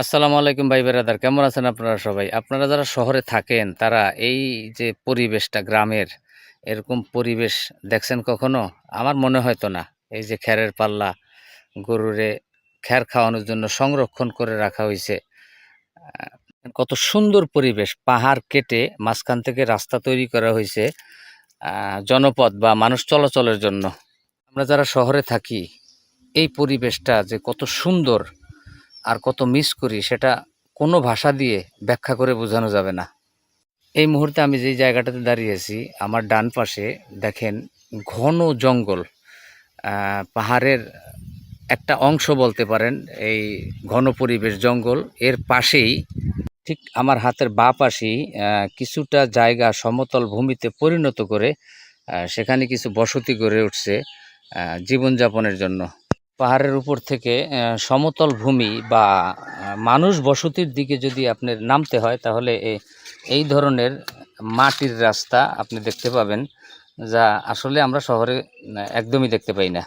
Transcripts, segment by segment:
আসসালামু আলাইকুম ভাই বেরাদার, কেমন আছেন আপনারা সবাই? আপনারা যারা শহরে থাকেন, তারা এই যে পরিবেশটা, গ্রামের এরকম পরিবেশ দেখছেন কখনো? আমার মনে হয়তো না। এই যে খ্যারের পাল্লা, গরুরে খ্যার খাওয়ানোর জন্য সংরক্ষণ করে রাখা হয়েছে কত সুন্দর পরিবেশ, পাহাড় কেটে মাঝখান থেকে রাস্তা তৈরি করা হয়েছে জনপদ বা মানুষ চলাচলের জন্য। আমরা যারা শহরে থাকি, এই পরিবেশটা যে কত সুন্দর আর কত মিস করি, সেটা কোনো ভাষা দিয়ে ব্যাখ্যা করে বোঝানো যাবে না। এই মুহূর্তে আমি যেই জায়গাটাতে দাঁড়িয়েছি আমার ডান পাশে দেখেন ঘন জঙ্গল। পাহাড়ের একটা অংশ বলতে পারেন, এই ঘন পরিবেশ জঙ্গল। এর পাশেই, ঠিক আমার হাতের বা পাশেই কিছুটা জায়গা সমতল ভূমিতে পরিণত করে সেখানে কিছু বসতি গড়ে উঠছে জীবনযাপনের জন্য। পাহাড়ের উপর থেকে সমতল ভূমি বা মানুষ বসতির দিকে যদি আপনার নামতে হয়, তাহলে এই ধরনের মাটির রাস্তা আপনি দেখতে পাবেন, যা আসলে আমরা শহরে একদমই দেখতে পাই না।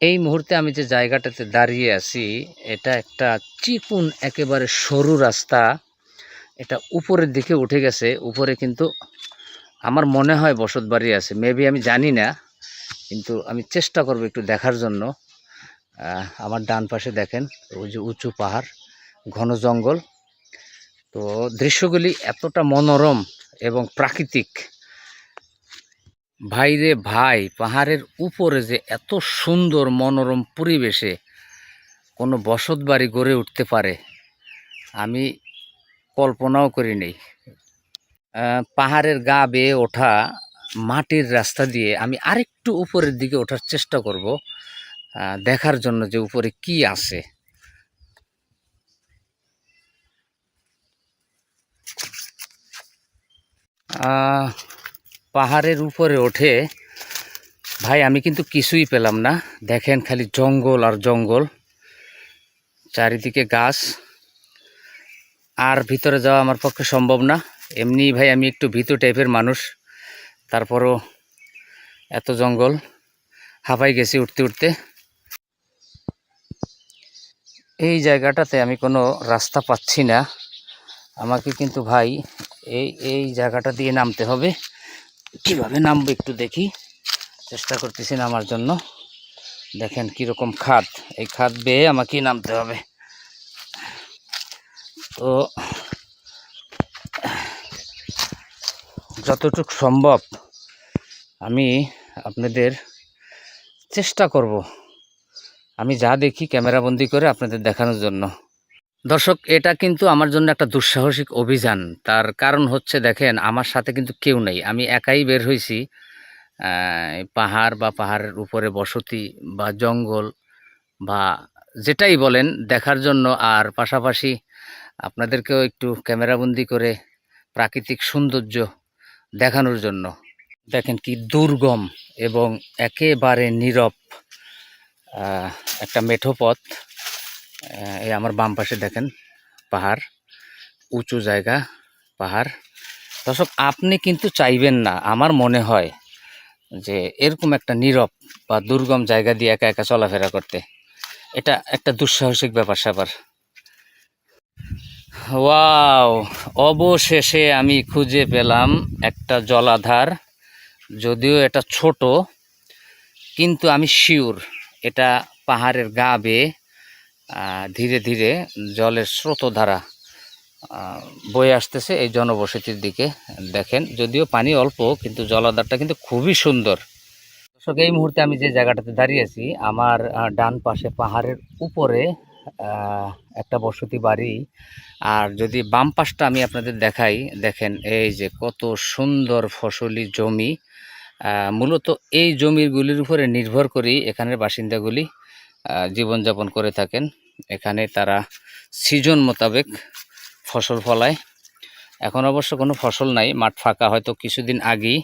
এই মুহূর্তে আমি যে জায়গাটাতে দাঁড়িয়ে আছি, এটা একটা চিকুন একেবারে সরু রাস্তা। এটা উপরের দিকে উঠে গেছে, উপরে কিন্তু আমার মনে হয় বসত বাড়ি আছে। মেবি আমি জানি না। কিন্তু আমি চেষ্টা করব একটু দেখার জন্য। আমার ডান পাশে দেখেন, ওই যে উঁচু পাহাড়, ঘন জঙ্গল। তো দৃশ্যগুলি এতটা মনোরম এবং প্রাকৃতিক। ভাইরে ভাই, পাহাড়ের উপরে যে এত সুন্দর মনোরম পরিবেশে কোনো বসত বাড়ি গড়ে উঠতে পারে, আমি কল্পনাও করি নেই পাহাড়ের গা বেয়ে ওঠা মাটির রাস্তা দিয়ে আমি আরেকটু উপরের দিকে ওঠার চেষ্টা করব দেখার জন্য যে উপরে কি আছে। পাহাড়ের উপরে ওঠে। ভাই, আমি কিন্তু কিছুই পেলাম না। দেখেন খালি জঙ্গল আর জঙ্গল, চারিদিকে গাছ। আর ভিতরে যাওয়া আমার পক্ষে সম্ভব না। এমনি ভাই, আমি একটু ভীত টাইপের মানুষ। তারপরও এত জঙ্গল, হাঁপাই গেছি উঠতে উঠতে। এই জায়গাটাতে আমি কোনো রাস্তা পাচ্ছি না। আমাকে কিন্তু ভাই, এই এই জায়গাটা দিয়ে নামতে হবে। কীভাবে নামবো একটু দেখি। চেষ্টা করতেছি নামার জন্য। দেখেন কীরকম খাদ। এই খাদ বেয়ে আমাকেই নামতে হবে। তো, যতটুক সম্ভব আমি আপনাদের চেষ্টা করব। আমি যা দেখি ক্যামেরাবন্দি করে আপনাদের দেখানোর জন্য। দর্শক, এটা কিন্তু আমার জন্য একটা দুঃসাহসিক অভিযান। তার কারণ হচ্ছে, দেখেন, আমার সাথে কিন্তু কেউ নেই। আমি একাই বের হয়েছি পাহাড় বা পাহাড়ের উপরে বসতি বা জঙ্গল বা যেটাই বলেন, দেখার জন্য। আর পাশাপাশি আপনাদেরকেও একটু ক্যামেরাবন্দি করে প্রাকৃতিক সৌন্দর্য দেখানোর জন্য। দেখেন কি দুর্গম এবং একেবারে নীরব একটা মেঠো পথ। এই আমার বাম পাশে দেখেন পাহাড়, উঁচু জায়গা, পাহাড়। দর্শক, আপনি কিন্তু চাইবেন না, আমার মনে হয়, যে এরকম একটা নীরব বা দুর্গম জায়গা দিয়ে একা একা চলাফেরা করতে। এটা একটা দুঃসাহসিক ব্যাপার স্যাপার। ওয়াও, অবশেষে আমি খুঁজে পেলাম একটা জলাধার। যদিও এটা ছোট, কিন্তু আমি শিওর এটা পাহাড়ের গা বেয়ে ধীরে ধীরে জলের স্রোতধারা বয়ে আসতেছে এই জনবসতির দিকে। দেখেন, যদিও পানি অল্প, কিন্তু জলাধারটা কিন্তু খুবই সুন্দর। দর্শক, এই মুহূর্তে আমি যে জায়গাটাতে দাঁড়িয়ে আছি, আমার ডান পাশে পাহাড়ের উপরে একটা বসতি বাড়ি। আর যদি বাম পাশটা আমি আপনাদের দেখাই, দেখেন এই যে কত সুন্দর ফসলি জমি। মূলত এই জমিগুলির উপরে নির্ভর করেই এখানের বাসিন্দাগুলি জীবনযাপন করে থাকেন। এখানে তারা সিজন মোতাবেক ফসল ফলায়। এখন অবশ্য কোনো ফসল নাই, মাঠ ফাঁকা, হয়তো কিছুদিন আগেই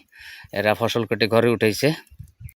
এরা ফসল কেটে ঘরে উঠেছে